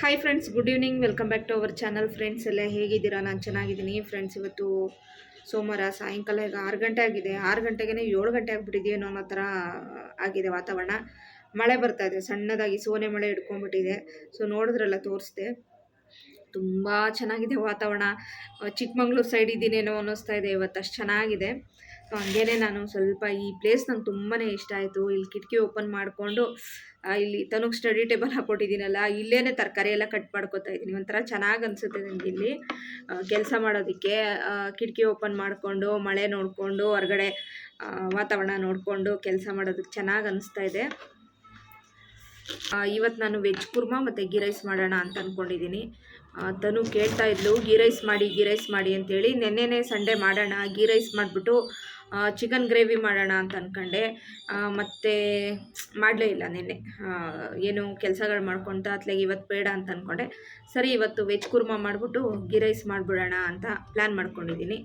Hi friends good evening welcome back to our channel friends ಎಲ್ಲ ಹೇಗಿದ್ದೀರಾ? ನಾನು ಚೆನ್ನಾಗಿದ್ದೀನಿ. ಫ್ರೆಂಡ್ಸ್ ಇವತ್ತು ಸೋಮವಾರ ಸಾಯಂಕಾಲ ಈಗ ಆರು ಗಂಟೆ ಆಗಿದೆ. ಆರು ಗಂಟೆಗೆ ಏಳು ಗಂಟೆ ಆಗಿಬಿಟ್ಟಿದೆಯೇನೋ ಅನ್ನೋ ಥರ ಆಗಿದೆ ವಾತಾವರಣ. ಮಳೆ ಬರ್ತಾ ಇದೆ. ಸಣ್ಣದಾಗಿ ಸೋನೆ ಮಳೆ ಹಿಡ್ಕೊಂಡ್ಬಿಟ್ಟಿದೆ. ಸೊ ನೋಡಿದ್ರಲ್ಲ, ತೋರಿಸಿದೆ. ತುಂಬ ಚೆನ್ನಾಗಿದೆ ವಾತಾವರಣ. ಚಿಕ್ಕಮಂಗ್ಳೂರು ಸೈಡ್ ಇದ್ದೀನೇನೋ ಅನ್ನಿಸ್ತಾ ಇದೆ. ಇವತ್ತು ಅಷ್ಟು ಚೆನ್ನಾಗಿದೆ. ಸೊ ಹಂಗೇ ನಾನು ಸ್ವಲ್ಪ ಈ ಪ್ಲೇಸ್ ನಂಗೆ ತುಂಬಾ ಇಷ್ಟ ಆಯಿತು. ಇಲ್ಲಿ ಕಿಟಕಿ ಓಪನ್ ಮಾಡಿಕೊಂಡು ಇಲ್ಲಿ ತನಗೆ ಸ್ಟಡಿ ಟೇಬಲ್ ಹಾಕ್ಕೊಟ್ಟಿದ್ದೀನಲ್ಲ ಇಲ್ಲೇ ತರಕಾರಿ ಎಲ್ಲ ಕಟ್ ಮಾಡ್ಕೊತಾ ಇದ್ದೀನಿ. ಒಂಥರ ಚೆನ್ನಾಗಿ ಅನಿಸುತ್ತೆ ನನಗೆ ಇಲ್ಲಿ. ಕೆಲಸ ಮಾಡೋದಕ್ಕೆ ಕಿಟಕಿ ಓಪನ್ ಮಾಡಿಕೊಂಡು, ಮಳೆ ನೋಡಿಕೊಂಡು, ಹೊರಗಡೆ ವಾತಾವರಣ ನೋಡಿಕೊಂಡು ಕೆಲಸ ಮಾಡೋದಕ್ಕೆ ಚೆನ್ನಾಗಿ ಅನಿಸ್ತಾ ಇದೆ. ಇವತ್ತು ನಾನು ವೆಜ್ ಕುರ್ಮಾ ಮತ್ತು ಗೀ ರೈಸ್ ಮಾಡೋಣ ಅಂತ ಅಂದ್ಕೊಂಡಿದ್ದೀನಿ ತನು ಕೇಳ್ತಾ ಇದ್ಲು ಗೀ ರೈಸ್ ಮಾಡಿ ಗೀ ರೈಸ್ ಮಾಡಿ ಅಂತೇಳಿ. ನೆನ್ನೆನೇ ಸಂಡೇ ಮಾಡೋಣ ಗೀ ರೈಸ್ ಮಾಡಿಬಿಟ್ಟು ಚಿಕನ್ ಗ್ರೇವಿ ಮಾಡೋಣ ಅಂತ ಅಂದ್ಕೊಂಡೆ ಮತ್ತು ಮಾಡಲೇ ಇಲ್ಲ ನಿನ್ನೆ. ಏನು ಕೆಲಸಗಳು ಮಾಡ್ಕೊತ ಅತ್ಲಾಗೆ ಇವತ್ತು ಬೇಡ ಅಂತ ಅಂದ್ಕೊಂಡೆ ಸರಿ, ಇವತ್ತು ವೆಜ್ ಕುರ್ಮಾ ಮಾಡಿಬಿಟ್ಟು ಗೀ ರೈಸ್ ಮಾಡಿಬಿಡೋಣ ಅಂತ ಪ್ಲ್ಯಾನ್ ಮಾಡ್ಕೊಂಡಿದ್ದೀನಿ.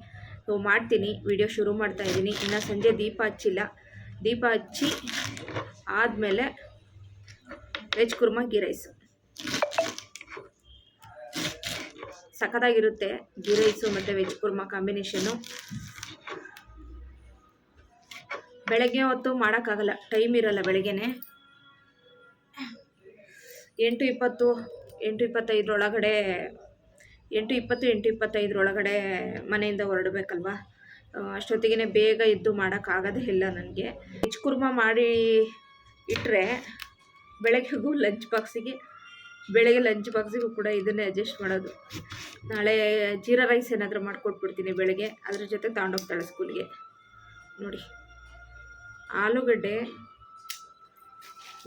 ಸೊ ಮಾಡ್ತೀನಿ. ವಿಡಿಯೋ ಶುರು ಮಾಡ್ತಾ ಇದ್ದೀನಿ. ಇನ್ನು ಸಂಜೆ ದೀಪ ಹಚ್ಚಿಲ್ಲ. ದೀಪ ಹಚ್ಚಿ ಆದಮೇಲೆ ವೆಜ್ ಕುರ್ಮಾ ಗೀ ರೈಸ್. ಸಖತ್ತಾಗಿರುತ್ತೆ ಗೀ ರೈಸು ಮತ್ತು ವೆಜ್ ಕುರ್ಮಾ ಕಾಂಬಿನೇಷನ್ನು. ಬೆಳಗ್ಗೆ ಹೊತ್ತು ಮಾಡೋಕ್ಕಾಗಲ್ಲ. ಟೈಮ್ ಇರಲ್ಲ ಬೆಳಗ್ಗೆನೆ. ಎಂಟು ಇಪ್ಪತ್ತು, ಎಂಟು ಇಪ್ಪತ್ತೈದರೊಳಗಡೆ ಎಂಟು ಇಪ್ಪತ್ತು, ಎಂಟು ಇಪ್ಪತ್ತೈದರೊಳಗಡೆ ಮನೆಯಿಂದ ಹೊರಡಬೇಕಲ್ವಾ? ಅಷ್ಟೊತ್ತಿಗೆ ಬೇಗ ಇದ್ದು ಮಾಡೋಕ್ಕಾಗೋದೇ ಇಲ್ಲ ನನಗೆ. ವೆಜ್ ಕುರ್ಮಾ ಮಾಡಿ ಇಟ್ಟರೆ ಬೆಳಗ್ಗೆಗೂ ಲಂಚ್ ಬಾಕ್ಸಿಗೆ, ಬೆಳಗ್ಗೆ ಲಂಚ್ ಬಾಕ್ಸಿಗೂ ಕೂಡ ಇದನ್ನೇ ಅಡ್ಜಸ್ಟ್ ಮಾಡೋದು. ನಾಳೆ ಜೀರಾ ರೈಸ್ ಏನಾದರೂ ಮಾಡಿಕೊಟ್ಬಿಡ್ತೀನಿ ಬೆಳಗ್ಗೆ. ಅದ್ರ ಜೊತೆ ತಗೊಂಡೋಗ್ತಾಳೆ ಸ್ಕೂಲ್ಗೆ ನೋಡಿ. ಆಲೂಗಡ್ಡೆ,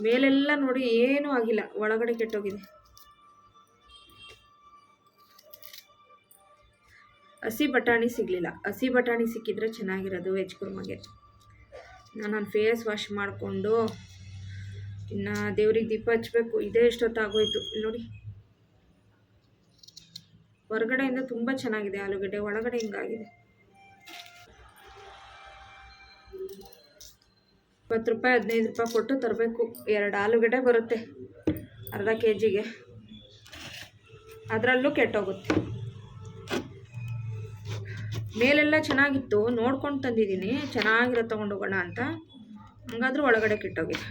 ಮೇಲೆಲ್ಲ ನೋಡಿ ಏನೂ ಆಗಿಲ್ಲ, ಒಳಗಡೆ ಕೆಟ್ಟೋಗಿದೆ. ಹಸಿ ಬಟಾಣಿ ಸಿಗಲಿಲ್ಲ. ಹಸಿ ಬಟಾಣಿ ಸಿಕ್ಕಿದ್ರೆ ಚೆನ್ನಾಗಿರೋದು ವೆಜ್ ಕುರ್ಮಗೆ. ನಾನು ಫೇಸ್ ವಾಶ್ ಮಾಡಿಕೊಂಡು ಇನ್ನು ದೇವ್ರಿಗೆ ದೀಪ ಹಚ್ಚಬೇಕು ಇದೇ ಎಷ್ಟೊತ್ತಾಗೋಯ್ತು. ಇಲ್ಲಿ ನೋಡಿ. ಹೊರಗಡೆಯಿಂದ ತುಂಬ ಚೆನ್ನಾಗಿದೆ ಆಲೂಗಡ್ಡೆ, ಒಳಗಡೆ ಹಿಂಗಾಗಿದೆ. ಇಪ್ಪತ್ತು ರೂಪಾಯಿ, ಹದಿನೈದು ರೂಪಾಯಿ ಕೊಟ್ಟು ತರಬೇಕು. ಎರಡು ಆಲೂಗಡ್ಡೆ ಬರುತ್ತೆ, ಅರ್ಧ ಕೆ ಜಿಗೆ ಅದರಲ್ಲೂ ಕೆಟ್ಟೋಗುತ್ತೆ. ಮೇಲೆಲ್ಲ ಚೆನ್ನಾಗಿತ್ತು, ನೋಡ್ಕೊಂಡು ತಂದಿದ್ದೀನಿ. ಚೆನ್ನಾಗಿರೋ ತೊಗೊಂಡೋಗೋಣ ಅಂತ. ಹಂಗಾದ್ರೂ ಒಳಗಡೆ ಕೆಟ್ಟೋಗಿದೆ.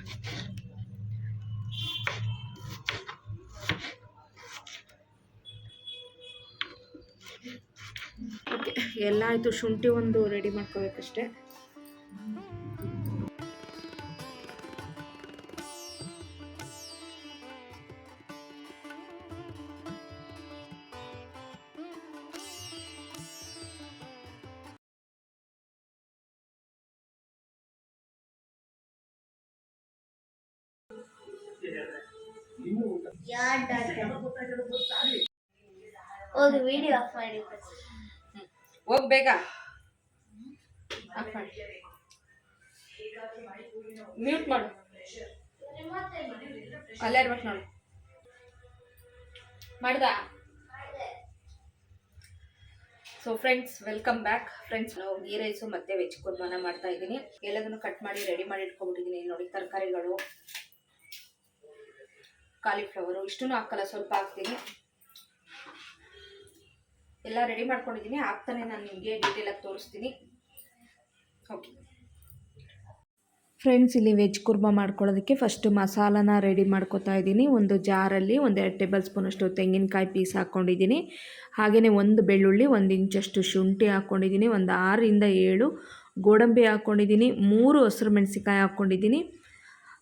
ಓಕೆ, ಎಲ್ಲ ಆಯಿತು. ಶುಂಠಿ ಒಂದು ರೆಡಿ ಮಾಡ್ಕೋಬೇಕಷ್ಟೆ. ಹೋಗಿ ವಿಡಿಯೋ ಆಫ್ ಮಾಡಿ ಹೋಗಿ ಬೇಗ ಮ್ಯೂಟ್ ಮಾಡು. ಅಲ್ಲೇ ಇರ್ಬೇಕು ನೋಡು. ಮಾಡ್ದಾ? So friends welcome back friends ನಾವು ಗೀ ರೈಸು ಮತ್ತೆ ವೆಜ್ ಕುರ್ಮಾನ ಮಾಡ್ತಾ ಇದ್ದೀನಿ. ಎಲ್ಲದನ್ನು ಕಟ್ ಮಾಡಿ ರೆಡಿ ಮಾಡಿ ಇಟ್ಕೊಂಡ್ಬಿಟ್ಟಿದ್ದೀನಿ. ನೋಡಿ ತರಕಾರಿಗಳು. ಕಾಲಿಫ್ಲವರು. ಇಷ್ಟೂ ಹಾಕಲ್ಲ, ಸ್ವಲ್ಪ ಹಾಕ್ತೀನಿ. ಎಲ್ಲ ರೆಡಿ ಮಾಡ್ಕೊಂಡಿದ್ದೀನಿ. ಆಗ್ತಾನೆ ನಾನು ನಿಮಗೆ ಡೀಟೇಲಾಗಿ ತೋರಿಸ್ತೀನಿ. ಓಕೆ ಫ್ರೆಂಡ್ಸ್ ಇಲ್ಲಿ ವೆಜ್ ಕುರ್ಮಾ ಮಾಡ್ಕೊಳ್ಳೋದಕ್ಕೆ ಫಸ್ಟು ಮಸಾಲಾನ ರೆಡಿ ಮಾಡ್ಕೊತಾ ಇದ್ದೀನಿ. ಒಂದು ಜಾರಲ್ಲಿ ಒಂದು ಎರಡು ಟೇಬಲ್ ಸ್ಪೂನಷ್ಟು ತೆಂಗಿನಕಾಯಿ ಪೀಸ್ ಹಾಕ್ಕೊಂಡಿದ್ದೀನಿ. ಹಾಗೆಯೇ ಒಂದು ಬೆಳ್ಳುಳ್ಳಿ, ಒಂದು ಇಂಚಷ್ಟು ಶುಂಠಿ ಹಾಕ್ಕೊಂಡಿದ್ದೀನಿ. ಒಂದು ಆರರಿಂದ ಏಳು ಗೋಡಂಬಿ ಹಾಕ್ಕೊಂಡಿದ್ದೀನಿ. ಮೂರು ಹಸಿರು ಮೆಣಸಿಕಾಯಿ ಹಾಕ್ಕೊಂಡಿದ್ದೀನಿ.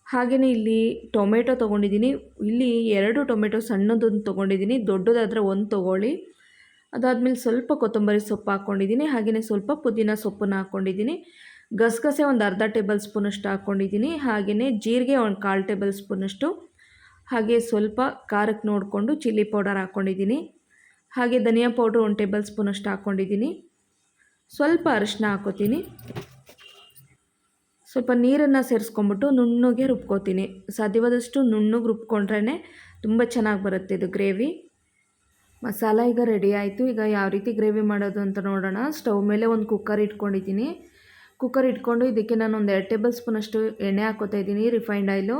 ಹಾಗೆಯೇ ಇಲ್ಲಿ ಟೊಮೆಟೊ ತೊಗೊಂಡಿದ್ದೀನಿ. ಇಲ್ಲಿ ಎರಡು ಟೊಮೆಟೊ ಸಣ್ಣದೊಂದು ತೊಗೊಂಡಿದ್ದೀನಿ. ದೊಡ್ಡದಾದರೆ ಒಂದು ತೊಗೊಳ್ಳಿ. ಅದಾದಮೇಲೆ ಸ್ವಲ್ಪ ಕೊತ್ತಂಬರಿ ಸೊಪ್ಪು ಹಾಕ್ಕೊಂಡಿದ್ದೀನಿ. ಹಾಗೆಯೇ ಸ್ವಲ್ಪ ಪುದೀನ ಸೊಪ್ಪನ್ನು ಹಾಕ್ಕೊಂಡಿದ್ದೀನಿ. ಗಸಗಸೆ ಒಂದು ಅರ್ಧ ಟೇಬಲ್ ಸ್ಪೂನಷ್ಟು ಹಾಕ್ಕೊಂಡಿದ್ದೀನಿ. ಹಾಗೆಯೇ ಜೀರಿಗೆ ಒಂದು ಕಾಲು ಟೇಬಲ್ ಸ್ಪೂನಷ್ಟು. ಹಾಗೆ ಸ್ವಲ್ಪ ಖಾರಕ್ಕೆ ನೋಡಿಕೊಂಡು ಚಿಲ್ಲಿ ಪೌಡರ್ ಹಾಕ್ಕೊಂಡಿದ್ದೀನಿ. ಹಾಗೆ ಧನಿಯಾ ಪೌಡ್ರ್ ಒಂದು ಟೇಬಲ್ ಸ್ಪೂನಷ್ಟು ಹಾಕ್ಕೊಂಡಿದ್ದೀನಿ. ಸ್ವಲ್ಪ ಅರಿಶಿನ ಹಾಕ್ಕೋತೀನಿ ಸ್ವಲ್ಪ ನೀರನ್ನು ಸೇರಿಸ್ಕೊಂಬಿಟ್ಟು ನುಣ್ಣಗೆ ರುಬ್ಕೋತೀನಿ. ಸಾಧ್ಯವಾದಷ್ಟು ನುಣ್ಣಗೆ ರುಬ್ಕೊಂಡ್ರೇ ತುಂಬ ಚೆನ್ನಾಗಿ ಬರುತ್ತೆ ಇದು ಗ್ರೇವಿ. ಮಸಾಲ ಈಗ ರೆಡಿ ಆಯಿತು. ಈಗ ಯಾವ ರೀತಿ ಗ್ರೇವಿ ಮಾಡೋದು ಅಂತ ನೋಡೋಣ. ಸ್ಟವ್ ಮೇಲೆ ಒಂದು ಕುಕ್ಕರ್ ಇಟ್ಕೊಂಡಿದ್ದೀನಿ. ಕುಕ್ಕರ್ ಇಟ್ಕೊಂಡು ಇದಕ್ಕೆ ನಾನು ಒಂದು ಎರಡು ಟೇಬಲ್ ಸ್ಪೂನಷ್ಟು ಎಣ್ಣೆ ಹಾಕೋತಾ ಇದ್ದೀನಿ ರಿಫೈಂಡ್ ಆಯಿಲು.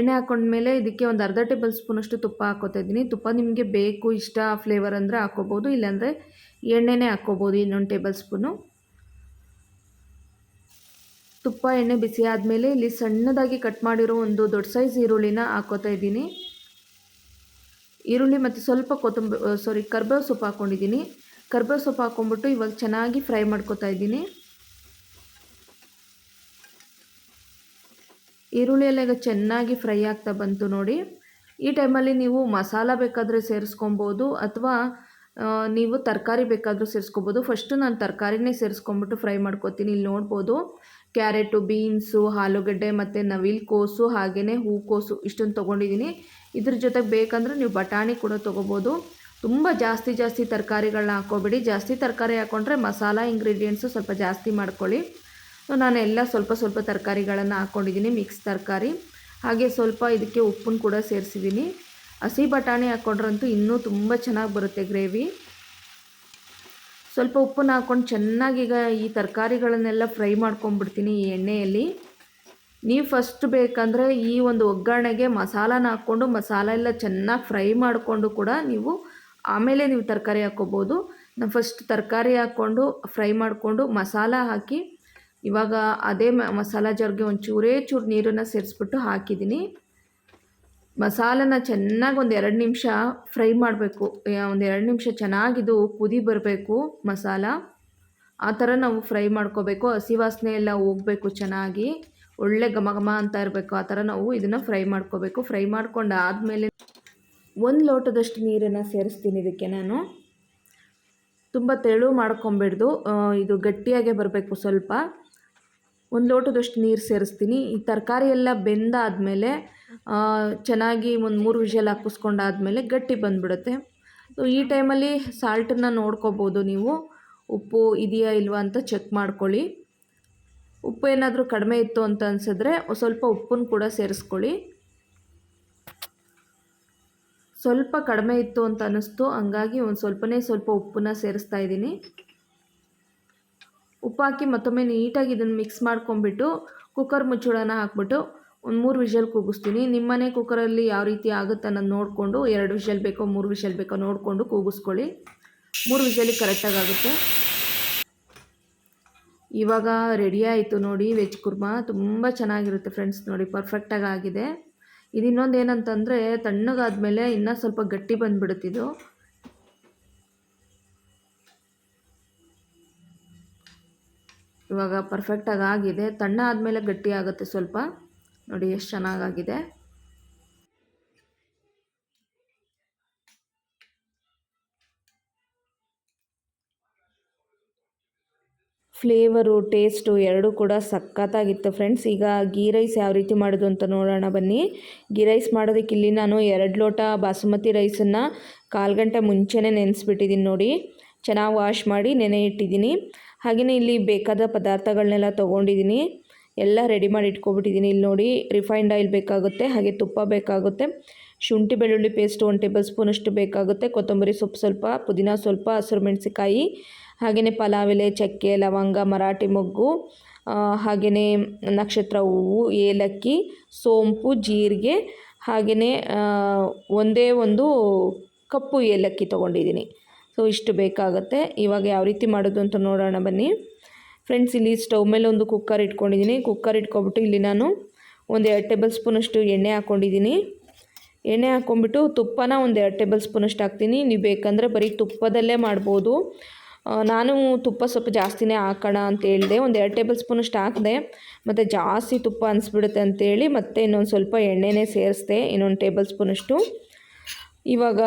ಎಣ್ಣೆ ಹಾಕೊಂಡ್ಮೇಲೆ ಇದಕ್ಕೆ ಒಂದು ಅರ್ಧ ಟೇಬಲ್ ಸ್ಪೂನಷ್ಟು ತುಪ್ಪ ಹಾಕೋತಾ ಇದ್ದೀನಿ. ತುಪ್ಪ ನಿಮಗೆ ಬೇಕು, ಇಷ್ಟ, ಫ್ಲೇವರ್ ಅಂದರೆ ಹಾಕೋಬೋದು, ಇಲ್ಲಾಂದರೆ ಎಣ್ಣೆನೇ ಹಾಕ್ಕೋಬೋದು ಇನ್ನೊಂದು ಟೇಬಲ್ ಸ್ಪೂನು. ತುಪ್ಪ, ಎಣ್ಣೆ ಬಿಸಿ ಆದಮೇಲೆ ಇಲ್ಲಿ ಸಣ್ಣದಾಗಿ ಕಟ್ ಮಾಡಿರೋ ಒಂದು ದೊಡ್ಡ ಸೈಜ್ ಈರುಳ್ಳಿನ ಹಾಕೋತಾ ಇದ್ದೀನಿ. ಈರುಳ್ಳಿ ಮತ್ತು ಸ್ವಲ್ಪ ಕೊತ್ತಂಬರಿ ಸಾರಿ ಕರ್ಬೇವು ಸೊಪ್ಪು ಹಾಕ್ಕೊಂಡಿದ್ದೀನಿ ಕರ್ಬೇವು ಸೊಪ್ಪು ಹಾಕ್ಕೊಂಬಿಟ್ಟು ಇವಾಗ ಚೆನ್ನಾಗಿ ಫ್ರೈ ಮಾಡ್ಕೋತಾ ಇದ್ದೀನಿ. ಈರುಳ್ಳಿ ಎಲ್ಲ ಈಗ ಚೆನ್ನಾಗಿ ಫ್ರೈ ಆಗ್ತಾ ಬಂತು ನೋಡಿ. ಈ ಟೈಮಲ್ಲಿ ನೀವು ಮಸಾಲ ಬೇಕಾದರೆ ಸೇರಿಸ್ಕೊಬೋದು ಅಥವಾ ನೀವು ತರಕಾರಿ ಬೇಕಾದರೂ ಸೇರಿಸ್ಕೊಬೋದು. ಫಸ್ಟು ನಾನು ತರಕಾರಿನೇ ಸೇರಿಸ್ಕೊಂಬಿಟ್ಟು ಫ್ರೈ ಮಾಡ್ಕೊತೀನಿ, ಇಲ್ಲಿ ನೋಡ್ಬೋದು. ಕ್ಯಾರೆಟು, ಬೀನ್ಸು, ಆಲೂಗಡ್ಡೆ ಮತ್ತು ನವಿಲು ಕೋಸು ಹಾಗೆಯೇ ಹೂಕೋಸು ಇಷ್ಟನ್ನು ತೊಗೊಂಡಿದ್ದೀನಿ. ಇದ್ರ ಜೊತೆಗೆ ಬೇಕಂದ್ರೆ ನೀವು ಬಟಾಣಿ ಕೂಡ ತೊಗೋಬೋದು. ತುಂಬ ಜಾಸ್ತಿ ಜಾಸ್ತಿ ತರಕಾರಿಗಳನ್ನ ಹಾಕ್ಕೋಬೇಡಿ. ಜಾಸ್ತಿ ತರಕಾರಿ ಹಾಕ್ಕೊಂಡ್ರೆ ಮಸಾಲ ಇಂಗ್ರೀಡಿಯೆಂಟ್ಸು ಸ್ವಲ್ಪ ಜಾಸ್ತಿ ಮಾಡ್ಕೊಳ್ಳಿ. ಸೊ, ನಾನು ಎಲ್ಲ ಸ್ವಲ್ಪ ಸ್ವಲ್ಪ ತರಕಾರಿಗಳನ್ನು ಹಾಕ್ಕೊಂಡಿದ್ದೀನಿ ಮಿಕ್ಸ್ ತರಕಾರಿ. ಹಾಗೆ ಸ್ವಲ್ಪ ಇದಕ್ಕೆ ಉಪ್ಪನ್ನು ಕೂಡ ಸೇರಿಸಿದ್ದೀನಿ. ಹಸಿ ಬಟಾಣಿ ಹಾಕ್ಕೊಂಡ್ರಂತೂ ಇನ್ನೂ ತುಂಬ ಚೆನ್ನಾಗಿ ಬರುತ್ತೆ ಗ್ರೇವಿ. ಸ್ವಲ್ಪ ಉಪ್ಪನ್ನ ಹಾಕ್ಕೊಂಡು ಚೆನ್ನಾಗಿ ಈಗ ಈ ತರಕಾರಿಗಳನ್ನೆಲ್ಲ ಫ್ರೈ ಮಾಡ್ಕೊಂಡ್ಬಿಡ್ತೀನಿ ಈ ಎಣ್ಣೆಯಲ್ಲಿ. ನೀವು ಫಸ್ಟ್ ಬೇಕಂದರೆ ಈ ಒಂದು ಒಗ್ಗರಣೆಗೆ ಮಸಾಲಾನ ಹಾಕ್ಕೊಂಡು ಮಸಾಲ ಎಲ್ಲ ಚೆನ್ನಾಗಿ ಫ್ರೈ ಮಾಡಿಕೊಂಡು ಕೂಡ ನೀವು ಆಮೇಲೆ ನೀವು ತರಕಾರಿ ಹಾಕ್ಕೋಬೋದು. ನಾನು ಫಸ್ಟ್ ತರಕಾರಿ ಹಾಕ್ಕೊಂಡು ಫ್ರೈ ಮಾಡಿಕೊಂಡು ಮಸಾಲ ಹಾಕಿ ಇವಾಗ ಅದೇ ಮಸಾಲ ಜಾರ್ಗೆ ಒಂದು ಚೂರು ನೀರನ್ನು ಸೇರಿಸ್ಬಿಟ್ಟು ಹಾಕಿದ್ದೀನಿ. ಮಸಾಲನ ಚೆನ್ನಾಗಿ ಒಂದು ಎರಡು ನಿಮಿಷ ಫ್ರೈ ಮಾಡಬೇಕು. ಒಂದು ಎರಡು ನಿಮಿಷ ಚೆನ್ನಾಗಿದು ಕುದಿ ಬರಬೇಕು ಮಸಾಲ. ಆ ಥರ ನಾವು ಫ್ರೈ ಮಾಡ್ಕೋಬೇಕು. ಹಸಿ ವಾಸನೆ ಎಲ್ಲ ಹೋಗಬೇಕು ಚೆನ್ನಾಗಿ. ಒಳ್ಳೆ ಘಮ ಘಮ ಅಂತ ಇರಬೇಕು. ಆ ಥರ ನಾವು ಇದನ್ನು ಫ್ರೈ ಮಾಡ್ಕೋಬೇಕು. ಫ್ರೈ ಮಾಡ್ಕೊಂಡು ಆದಮೇಲೆ ಒಂದು ಲೋಟದಷ್ಟು ನೀರನ್ನು ಸೇರಿಸ್ತೀನಿ ಇದಕ್ಕೆ ನಾನು. ತುಂಬ ತೆಳು ಮಾಡ್ಕೊಂಬಿಡ್ದು. ಇದು ಗಟ್ಟಿಯಾಗೆ ಬರಬೇಕು ಸ್ವಲ್ಪ. ಒಂದು ಲೋಟದಷ್ಟು ನೀರು ಸೇರಿಸ್ತೀನಿ. ಈ ತರಕಾರಿ ಎಲ್ಲ ಬೆಂದಾದಮೇಲೆ ಚೆನ್ನಾಗಿ ಒಂದು ಮೂರು ವಿಷಲ್ ಹಾಕಿಸ್ಕೊಂಡಾದ್ಮೇಲೆ ಗಟ್ಟಿ ಬಂದುಬಿಡುತ್ತೆ. ಸೊ ಈ ಟೈಮಲ್ಲಿ ಸಾಲ್ಟನ್ನು ನೋಡ್ಕೋಬೋದು ನೀವು. ಉಪ್ಪು ಇದೆಯಾ ಇಲ್ವಾ ಅಂತ ಚೆಕ್ ಮಾಡ್ಕೊಳ್ಳಿ. ಉಪ್ಪು ಏನಾದರೂ ಕಡಿಮೆ ಇತ್ತು ಅಂತ ಅನಿಸಿದ್ರೆ ಸ್ವಲ್ಪ ಉಪ್ಪನ್ನು ಕೂಡ ಸೇರಿಸ್ಕೊಳ್ಳಿ. ಸ್ವಲ್ಪ ಕಡಿಮೆ ಇತ್ತು ಅಂತ ಅನ್ನಿಸ್ತು. ಹಂಗಾಗಿ ಒಂದು ಸ್ವಲ್ಪನೇ ಸ್ವಲ್ಪ ಉಪ್ಪನ್ನ ಸೇರಿಸ್ತಾ ಇದ್ದೀನಿ. ಉಪ್ಪು ಹಾಕಿ ಮತ್ತೊಮ್ಮೆ ನೀಟಾಗಿ ಇದನ್ನು ಮಿಕ್ಸ್ ಮಾಡ್ಕೊಂಬಿಟ್ಟು ಕುಕ್ಕರ್ ಮುಚ್ಚಳನ ಹಾಕ್ಬಿಟ್ಟು ಒಂದು ಮೂರು ವಿಷಲ್ ಕೂಗಿಸ್ತೀನಿ. ನಿಮ್ಮನೆ ಕುಕ್ಕರಲ್ಲಿ ಯಾವ ರೀತಿ ಆಗುತ್ತೆ ಅನ್ನೋದು ನೋಡಿಕೊಂಡು ಎರಡು ವಿಷಲ್ ಬೇಕೋ ಮೂರು ವಿಷಲ್ ಬೇಕೋ ನೋಡಿಕೊಂಡು ಕೂಗಿಸ್ಕೊಳ್ಳಿ. ಮೂರು ವಿಷಲಿಗೆ ಕರೆಕ್ಟಾಗಿ ಆಗುತ್ತೆ. ಇವಾಗ ರೆಡಿ ಆಯಿತು ನೋಡಿ ವೆಜ್ ಕುರ್ಮಾ. ತುಂಬ ಚೆನ್ನಾಗಿರುತ್ತೆ ಫ್ರೆಂಡ್ಸ್ ನೋಡಿ ಪರ್ಫೆಕ್ಟಾಗಿ ಆಗಿದೆ. ಇದು ಇನ್ನೊಂದು ಏನಂತಂದರೆ ತಣ್ಣಗಾದ್ಮೇಲೆ ಇನ್ನೂ ಸ್ವಲ್ಪ ಗಟ್ಟಿ ಬಂದುಬಿಡುತ್ತಿದು ಇವಾಗ ಪರ್ಫೆಕ್ಟಾಗಿ ಆಗಿದೆ. ತಣ್ಣ ಆದಮೇಲೆ ಗಟ್ಟಿ ಆಗುತ್ತೆ ಸ್ವಲ್ಪ. ನೋಡಿ ಎಷ್ಟು ಚೆನ್ನಾಗಾಗಿದೆ ಫ್ಲೇವರು ಟೇಸ್ಟು ಎರಡೂ ಕೂಡ ಸಖತ್ತಾಗಿತ್ತು ಫ್ರೆಂಡ್ಸ್ ಈಗ ಗೀ ರೈಸ್ ಯಾವ ರೀತಿ ಮಾಡೋದು ಅಂತ ನೋಡೋಣ ಬನ್ನಿ. ಗೀ ರೈಸ್ ಮಾಡೋದಕ್ಕೆ ಇಲ್ಲಿ ನಾನು ಎರಡು ಲೋಟ ಬಾಸುಮತಿ ರೈಸನ್ನು ಕಾಲು ಗಂಟೆ ಮುಂಚೆನೇ ನೆನೆಸ್ಬಿಟ್ಟಿದ್ದೀನಿ ನೋಡಿ. ಚೆನ್ನಾಗಿ ವಾಶ್ ಮಾಡಿ ನೆನೆ ಇಟ್ಟಿದ್ದೀನಿ ಹಾಗೆಯೇ ಇಲ್ಲಿ ಬೇಕಾದ ಪದಾರ್ಥಗಳನ್ನೆಲ್ಲ ತೊಗೊಂಡಿದ್ದೀನಿ. ಎಲ್ಲ ರೆಡಿ ಮಾಡಿ ಇಟ್ಕೊಬಿಟ್ಟಿದ್ದೀನಿ. ಇಲ್ಲಿ ನೋಡಿ ರಿಫೈನ್ಡ್ ಆಯಿಲ್ ಬೇಕಾಗುತ್ತೆ, ಹಾಗೆ ತುಪ್ಪ ಬೇಕಾಗುತ್ತೆ, ಶುಂಠಿ ಬೆಳ್ಳುಳ್ಳಿ ಪೇಸ್ಟ್ ಒನ್ ಟೇಬಲ್ ಸ್ಪೂನಷ್ಟು ಬೇಕಾಗುತ್ತೆ, ಕೊತ್ತಂಬರಿ ಸೊಪ್ಪು ಸ್ವಲ್ಪ, ಪುದೀನ ಸ್ವಲ್ಪ, ಹಸಿರು ಮೆಣಸಿಕಾಯಿ ಹಾಗೆಯೇ ಪಲಾವ್ ಎಲೆ, ಚಕ್ಕೆ, ಲವಂಗ, ಮರಾಠಿ ಮೊಗ್ಗು ಹಾಗೆಯೇ ನಕ್ಷತ್ರ ಹೂವು, ಏಲಕ್ಕಿ, ಸೋಂಪು, ಜೀರಿಗೆ ಹಾಗೆಯೇ ಒಂದೇ ಒಂದು ಕಪ್ಪು ಏಲಕ್ಕಿ ತೊಗೊಂಡಿದ್ದೀನಿ. ಸೊ ಇಷ್ಟು ಬೇಕಾಗುತ್ತೆ. ಇವಾಗ ಯಾವ ರೀತಿ ಮಾಡೋದು ಅಂತ ನೋಡೋಣ ಬನ್ನಿ. ಫ್ರೆಂಡ್ಸ್ ಇಲ್ಲಿ ಸ್ಟವ್ ಮೇಲೆ ಒಂದು ಕುಕ್ಕರ್ ಇಟ್ಕೊಂಡಿದ್ದೀನಿ. ಕುಕ್ಕರ್ ಇಟ್ಕೊಬಿಟ್ಟು ಇಲ್ಲಿ ನಾನು ಒಂದು ಎರಡು ಟೇಬಲ್ ಸ್ಪೂನಷ್ಟು ಎಣ್ಣೆ ಹಾಕ್ಕೊಂಡಿದ್ದೀನಿ ಎಣ್ಣೆ ಹಾಕ್ಕೊಂಬಿಟ್ಟು ತುಪ್ಪನ ಒಂದು ಎರಡು ಟೇಬಲ್ ಸ್ಪೂನಷ್ಟು ಹಾಕ್ತೀನಿ. ನೀವು ಬೇಕಂದರೆ ಬರೀ ತುಪ್ಪದಲ್ಲೇ ಮಾಡ್ಬೋದು. ನಾನು ತುಪ್ಪ ಸ್ವಲ್ಪ ಜಾಸ್ತಿನೇ ಹಾಕೋಣ ಅಂತ ಹೇಳಿದೆ. ಒಂದು ಎರಡು ಟೇಬಲ್ ಸ್ಪೂನಷ್ಟು ಹಾಕಿದೆ. ಮತ್ತು ಜಾಸ್ತಿ ತುಪ್ಪ ಅನಿಸ್ಬಿಡುತ್ತೆ ಅಂತೇಳಿ ಮತ್ತೆ ಇನ್ನೊಂದು ಸ್ವಲ್ಪ ಎಣ್ಣೆನೇ ಸೇರಿಸ್ದೆ. ಇನ್ನೊಂದು ಟೇಬಲ್ ಸ್ಪೂನಷ್ಟು ಇವಾಗ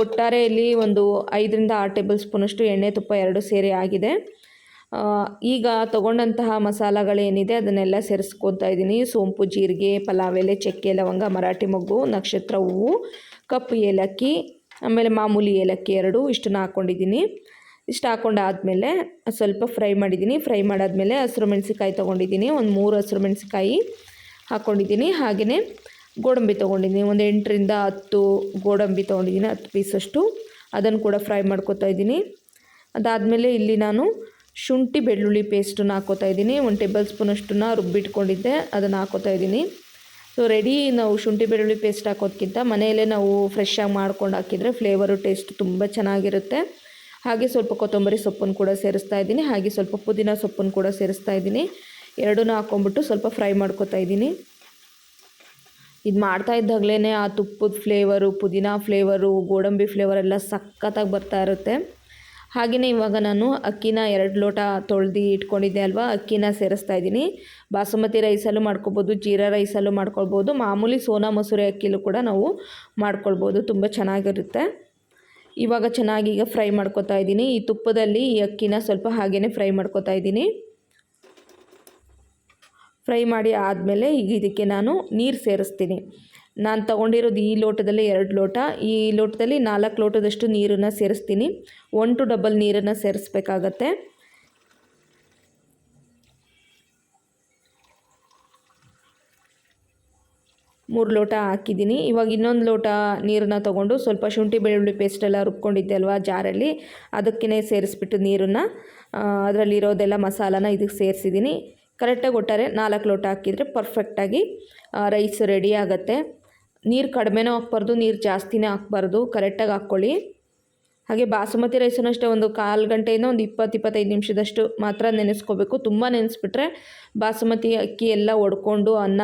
ಒಟ್ಟಾರೆ ಇಲ್ಲಿ ಒಂದು ಐದರಿಂದ ಆರು ಟೇಬಲ್ ಸ್ಪೂನಷ್ಟು ಎಣ್ಣೆ ತುಪ್ಪ ಎರಡು ಸೇರಿ ಆಗಿದೆ. ಈಗ ತಗೊಂಡಂತಹ ಮಸಾಲಗಳೇನಿದೆ ಅದನ್ನೆಲ್ಲ ಸೇರಿಸ್ಕೊತಾ ಇದ್ದೀನಿ. ಸೋಂಪು, ಜೀರಿಗೆ, ಪಲಾವ್ ಎಲೆ, ಚಕ್ಕೆ, ಲವಂಗ, ಮರಾಠಿ ಮೊಗ್ಗು, ನಕ್ಷತ್ರ ಹೂವು, ಕಪ್ಪು ಏಲಕ್ಕಿ, ಆಮೇಲೆ ಮಾಮೂಲಿ ಏಲಕ್ಕಿ ಎರಡು ಇಷ್ಟನ್ನು ಹಾಕ್ಕೊಂಡಿದ್ದೀನಿ. ಇಷ್ಟು ಹಾಕ್ಕೊಂಡಾದಮೇಲೆ ಸ್ವಲ್ಪ ಫ್ರೈ ಮಾಡಿದ್ದೀನಿ. ಫ್ರೈ ಮಾಡಾದಮೇಲೆ ಹಸಿರು ಮೆಣಸಿಕಾಯಿ ತೊಗೊಂಡಿದ್ದೀನಿ. ಒಂದು ಮೂರು ಹಸಿರು ಮೆಣಸಿಕಾಯಿ ಹಾಕ್ಕೊಂಡಿದ್ದೀನಿ ಹಾಗೆಯೇ ಗೋಡಂಬಿ ತೊಗೊಂಡಿದ್ದೀನಿ. ಒಂದು ಎಂಟರಿಂದ ಹತ್ತು ಗೋಡಂಬಿ ತೊಗೊಂಡಿದ್ದೀನಿ, ಹತ್ತು ಪೀಸಷ್ಟು ಅದನ್ನು ಕೂಡ ಫ್ರೈ ಮಾಡ್ಕೊತಾ ಇದ್ದೀನಿ. ಅದಾದಮೇಲೆ ಇಲ್ಲಿ ನಾನು ಶುಂಠಿ ಬೆಳ್ಳುಳ್ಳಿ ಪೇಸ್ಟನ್ನು ಹಾಕೋತಾ ಇದ್ದೀನಿ. ಒಂದು ಟೇಬಲ್ ಸ್ಪೂನಷ್ಟನ್ನ ರುಬ್ಬಿಟ್ಕೊಂಡಿದ್ದೆ, ಅದನ್ನು ಹಾಕೋತಾ ಇದ್ದೀನಿ. ಸೊ ರೆಡಿ ನಾವು ಶುಂಠಿ ಬೆಳ್ಳುಳ್ಳಿ ಪೇಸ್ಟ್ ಹಾಕೋದಕ್ಕಿಂತ ಮನೆಯಲ್ಲೇ ನಾವು ಫ್ರೆಶ್ ಆಗಿ ಮಾಡ್ಕೊಂಡು ಹಾಕಿದರೆ ಫ್ಲೇವರು ಟೇಸ್ಟ್ ತುಂಬ ಚೆನ್ನಾಗಿರುತ್ತೆ. ಹಾಗೆ ಸ್ವಲ್ಪ ಕೊತ್ತಂಬರಿ ಸೊಪ್ಪನ್ನು ಕೂಡ ಸೇರಿಸ್ತಾ ಇದ್ದೀನಿ. ಹಾಗೆ ಸ್ವಲ್ಪ ಪುದೀನ ಸೊಪ್ಪನ್ನು ಕೂಡ ಸೇರಿಸ್ತಾ ಇದ್ದೀನಿ. ಎರಡನ್ನೂ ಹಾಕ್ಕೊಂಬಿಟ್ಟು ಸ್ವಲ್ಪ ಫ್ರೈ ಮಾಡ್ಕೋತಾ ಇದ್ದೀನಿ. ಇದು ಮಾಡ್ತಾ ಇದ್ದಾಗಲೇ ಆ ತುಪ್ಪದ ಫ್ಲೇವರು ಪುದೀನ ಫ್ಲೇವರು ಗೋಡಂಬಿ ಫ್ಲೇವರ್ ಎಲ್ಲ ಸಖತ್ತಾಗಿ ಬರ್ತಾ ಇರುತ್ತೆ. ಹಾಗೆಯೇ ಇವಾಗ ನಾನು ಅಕ್ಕಿನ ಎರಡು ಲೋಟ ತೊಳೆದು ಇಟ್ಕೊಂಡಿದ್ದೆ ಅಲ್ವಾ, ಅಕ್ಕಿನ ಸೇರಿಸ್ತಾ ಇದ್ದೀನಿ. ಬಾಸುಮತಿ ರೈಸಲ್ಲೂ ಮಾಡ್ಕೊಬೋದು, ಜೀರಾ ರೈಸಲ್ಲೂ ಮಾಡ್ಕೊಳ್ಬೋದು, ಮಾಮೂಲಿ ಸೋನಾ ಮಸೂರಿ ಅಕ್ಕಿಲೂ ಕೂಡ ನಾವು ಮಾಡ್ಕೊಳ್ಬೋದು, ತುಂಬ ಚೆನ್ನಾಗಿರುತ್ತೆ. ಇವಾಗ ಚೆನ್ನಾಗಿ ಈಗ ಫ್ರೈ ಮಾಡ್ಕೊತಾ ಇದ್ದೀನಿ. ಈ ತುಪ್ಪದಲ್ಲಿ ಈ ಅಕ್ಕಿನ ಸ್ವಲ್ಪ ಹಾಗೆಯೇ ಫ್ರೈ ಮಾಡ್ಕೊತಾ ಇದ್ದೀನಿ. ಫ್ರೈ ಮಾಡಿ ಆದಮೇಲೆ ಈಗ ಇದಕ್ಕೆ ನಾನು ನೀರು ಸೇರಿಸ್ತೀನಿ. ನಾನು ತಗೊಂಡಿರೋದು ಈ ಲೋಟದಲ್ಲಿ ಎರಡು ಲೋಟ. ಈ ಲೋಟದಲ್ಲಿ ನಾಲ್ಕು ಲೋಟದಷ್ಟು ನೀರನ್ನು ಸೇರಿಸ್ತೀನಿ. ಒನ್ ಟು ಡಬಲ್ ನೀರನ್ನು ಸೇರಿಸ್ಬೇಕಾಗತ್ತೆ. ಮೂರು ಲೋಟ ಹಾಕಿದ್ದೀನಿ. ಇವಾಗ ಇನ್ನೊಂದು ಲೋಟ ನೀರನ್ನು ತೊಗೊಂಡು ಸ್ವಲ್ಪ ಶುಂಠಿ ಬೆಳ್ಳುಳ್ಳಿ ಪೇಸ್ಟೆಲ್ಲ ರುಬ್ಕೊಂಡಿದ್ದೆ ಅಲ್ವಾ ಜಾರಲ್ಲಿ. ಅದಕ್ಕೇ ಸೇರಿಸ್ಬಿಟ್ಟು ನೀರನ್ನು. ಅದರಲ್ಲಿರೋದೆಲ್ಲ ಮಸಾಲಾನ ಇದಕ್ಕೆ ಸೇರಿಸಿದ್ದೀನಿ. ಕರೆಕ್ಟಾಗಿ ಒಟ್ಟಾರೆ ನಾಲ್ಕು ಲೋಟ ಹಾಕಿದರೆ ಪರ್ಫೆಕ್ಟಾಗಿ ರೈಸ್ ರೆಡಿ ಆಗುತ್ತೆ. ನೀರು ಕಡಿಮೆನೂ ಹಾಕ್ಬಾರ್ದು, ನೀರು ಜಾಸ್ತಿನೇ ಹಾಕ್ಬಾರ್ದು, ಕರೆಕ್ಟಾಗಿ ಹಾಕ್ಕೊಳ್ಳಿ. ಹಾಗೆ ಬಾಸುಮತಿ ರೈಸನ್ನು ಅಷ್ಟೇ ಒಂದು ಕಾಲು ಗಂಟೆಯಿಂದ ಒಂದು ಇಪ್ಪತ್ತು, ಇಪ್ಪತ್ತೈದು ನಿಮಿಷದಷ್ಟು ಮಾತ್ರ ನೆನೆಸ್ಕೋಬೇಕು. ತುಂಬ ನೆನೆಸ್ಬಿಟ್ರೆ ಬಾಸುಮತಿ ಅಕ್ಕಿ ಎಲ್ಲ ಒಡ್ಕೊಂಡು ಅನ್ನ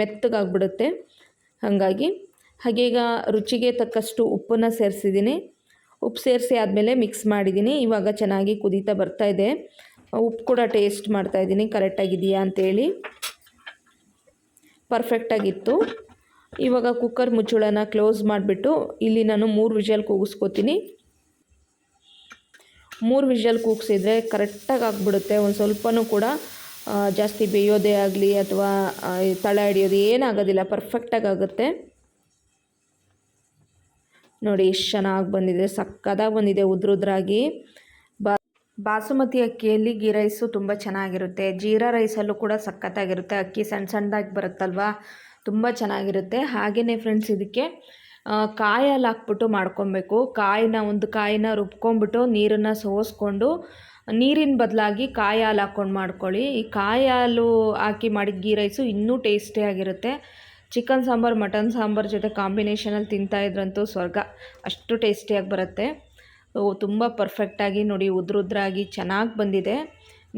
ಮೆತ್ತಗಾಗ್ಬಿಡುತ್ತೆ. ಹಾಗಾಗಿ, ಹಾಗೆ ಈಗ ರುಚಿಗೆ ತಕ್ಕಷ್ಟು ಉಪ್ಪನ್ನು ಸೇರಿಸಿದ್ದೀನಿ. ಉಪ್ಪು ಸೇರಿಸಿ ಆದಮೇಲೆ ಮಿಕ್ಸ್ ಮಾಡಿದ್ದೀನಿ. ಇವಾಗ ಚೆನ್ನಾಗಿ ಕುದೀತಾ ಬರ್ತಾಯಿದೆ ಉಪ್ಪು ಕೂಡ ಟೇಸ್ಟ್ ಮಾಡ್ತಾಯಿದ್ದೀನಿ ಕರೆಕ್ಟಾಗಿದೆಯಾ ಅಂತೇಳಿ. ಪರ್ಫೆಕ್ಟಾಗಿತ್ತು ಇವಾಗ ಕುಕ್ಕರ್ ಮುಚ್ಚಳನ ಕ್ಲೋಸ್ ಮಾಡಿಬಿಟ್ಟು ಇಲ್ಲಿ ನಾನು ಮೂರು ವಿಷಲ್ ಕೂಗಿಸ್ಕೋತೀನಿ. ಮೂರು ವಿಷಲ್ ಕೂಗಿಸಿದ್ರೆ ಕರೆಕ್ಟಾಗಿ ಆಗಿಬಿಡುತ್ತೆ. ಒಂದು ಸ್ವಲ್ಪನೂ ಕೂಡ ಜಾಸ್ತಿ ಬೇಯೋದೇ ಆಗಲಿ ಅಥವಾ ತಳ ಹಿಡಿಯೋದು ಏನಾಗೋದಿಲ್ಲ. ಪರ್ಫೆಕ್ಟಾಗಿ ಆಗುತ್ತೆ ನೋಡಿ, ಎಷ್ಟು ಚೆನ್ನಾಗಿ ಬಂದಿದೆ. ಸಕ್ಕದಾಗಿ ಬಂದಿದೆ ಉದ್ರುದ್ರಾಗಿ. ಬಾಸುಮತಿ ಅಕ್ಕಿಯಲ್ಲಿ ಗೀ ರೈಸು ತುಂಬ ಚೆನ್ನಾಗಿರುತ್ತೆ. ಜೀರಾ ರೈಸಲ್ಲೂ ಕೂಡ ಸಖತ್ತಾಗಿರುತ್ತೆ. ಅಕ್ಕಿ ಸಣ್ಣ ಸಣ್ಣದಾಗಿ ಬರುತ್ತಲ್ವಾ? ತುಂಬ ಚೆನ್ನಾಗಿರುತ್ತೆ. ಹಾಗೆಯೇ ಫ್ರೆಂಡ್ಸ್ ಇದಕ್ಕೆ ಕಾಯಲ್ಲಿ ಹಾಕ್ಬಿಟ್ಟು ಮಾಡ್ಕೊಬೇಕು. ಕಾಯಿನ ಒಂದು ಕಾಯಿನ ರುಬ್ಕೊಂಬಿಟ್ಟು ನೀರನ್ನು ಸೋಸ್ಕೊಂಡು, ನೀರಿನ ಬದಲಾಗಿ ಕಾಯಿ ಹಾಲು ಹಾಕ್ಕೊಂಡು ಮಾಡ್ಕೊಳ್ಳಿ. ಈ ಕಾಯಿ ಹಾಲು ಹಾಕಿ ಮಾಡಿದ ಗೀ ರೈಸು ಇನ್ನೂ ಟೇಸ್ಟಿಯಾಗಿರುತ್ತೆ ಚಿಕನ್ ಸಾಂಬಾರು, ಮಟನ್ ಸಾಂಬಾರು ಜೊತೆ ಕಾಂಬಿನೇಷನಲ್ಲಿ ತಿಂತಾಯಿದ್ರಂತೂ ಸ್ವರ್ಗ. ಅಷ್ಟು ಟೇಸ್ಟಿಯಾಗಿ ಬರುತ್ತೆ. ತುಂಬ ಪರ್ಫೆಕ್ಟಾಗಿ ನೋಡಿ, ಉದ್ರುದ್ರಾಗಿ ಚೆನ್ನಾಗಿ ಬಂದಿದೆ.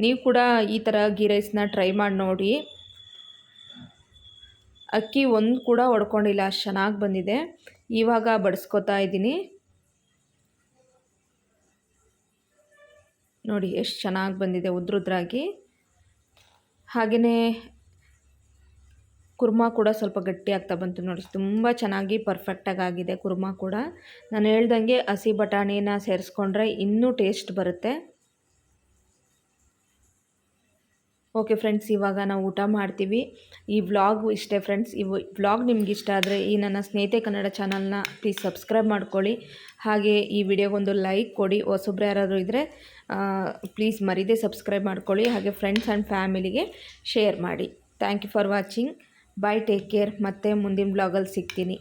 ನೀವು ಕೂಡ ಈ ಥರ ಗೀ ರೈಸ್ನ ಟ್ರೈ ಮಾಡಿ ನೋಡಿ. ಅಕ್ಕಿ ಒಂದು ಕೂಡ ಒಡ್ಕೊಂಡಿಲ್ಲ, ಅಷ್ಟು ಚೆನ್ನಾಗಿ ಬಂದಿದೆ. ಇವಾಗ ಬಡಿಸ್ಕೊತಾ ಇದ್ದೀನಿ. ನೋಡಿ, ಎಷ್ಟು ಚೆನ್ನಾಗಿ ಬಂದಿದೆ ಉದ್ರುದ್ರಾಗಿ. ಹಾಗೆಯೇ ಕುರ್ಮಾ ಕೂಡ ಸ್ವಲ್ಪ ಗಟ್ಟಿ ಆಗ್ತಾ ಬಂತು ನೋಡಿ ತುಂಬ ಚೆನ್ನಾಗಿ ಪರ್ಫೆಕ್ಟಾಗಿ ಆಗಿದೆ ಕುರ್ಮಾ ಕೂಡ. ನಾನು ಹೇಳ್ದಂಗೆ ಹಸಿ ಬಟಾಣಿನ ಸೇರಿಸ್ಕೊಂಡ್ರೆ ಇನ್ನೂ ಟೇಸ್ಟ್ ಬರುತ್ತೆ. ಓಕೆ ಫ್ರೆಂಡ್ಸ್ ಇವಾಗ ನಾವು ಊಟ ಮಾಡ್ತೀವಿ. ಈ ವ್ಲಾಗ್ ಇಷ್ಟೇ ಫ್ರೆಂಡ್ಸ್ ಈ ವ್ಲಾಗ್ ನಿಮ್ಗೆ ಇಷ್ಟ ಆದರೆ ಈ ನನ್ನ ಸ್ನೇಹಿತೆ ಕನ್ನಡ ಚಾನಲ್ನ ಪ್ಲೀಸ್ ಸಬ್ಸ್ಕ್ರೈಬ್ ಮಾಡ್ಕೊಳ್ಳಿ. ಹಾಗೆ ಈ ವಿಡಿಯೋಗೊಂದು ಲೈಕ್ ಕೊಡಿ. ಹೊಸೊಬ್ರು ಯಾರಾದರೂ ಇದ್ದರೆ ಪ್ಲೀಸ್ ಮರಿದೇ ಸಬ್ಸ್ಕ್ರೈಬ್ ಮಾಡ್ಕೊಳ್ಳಿ. ಹಾಗೆ ಫ್ರೆಂಡ್ಸ್ ಆ್ಯಂಡ್ ಫ್ಯಾಮಿಲಿಗೆ ಶೇರ್ ಮಾಡಿ. Thank you for watching bye take care ಮತ್ತೆ ಮುಂದಿನ ಬ್ಲಾಗಲ್ಲಿ ಸಿಗ್ತೀನಿ.